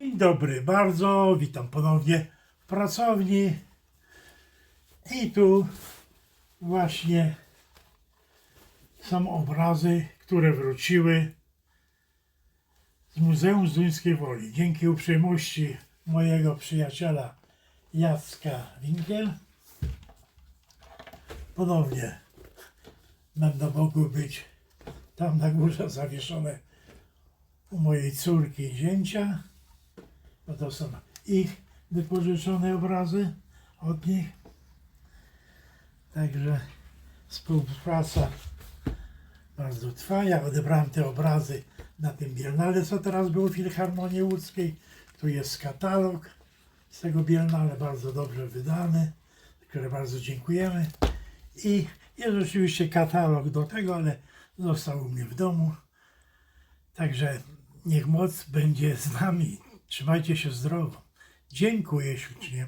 Dzień dobry bardzo, witam ponownie w pracowni. I tu właśnie są obrazy, które wróciły z Muzeum Zduńskiej Woli. Dzięki uprzejmości mojego przyjaciela Jacka Winkiel. Ponownie będą mogły być tam na górze zawieszone u mojej córki zięcia to są ich wypożyczone obrazy od nich. Także współpraca bardzo trwa. Ja odebrałem te obrazy na tym Biennale, co teraz było w Filharmonii Łódzkiej. Tu jest katalog z tego Biennale, bardzo dobrze wydany, które bardzo dziękujemy. I jest oczywiście katalog do tego, ale został u mnie w domu. Także niech moc będzie z nami. Trzymajcie się zdrowo. Dziękuję ślicznie.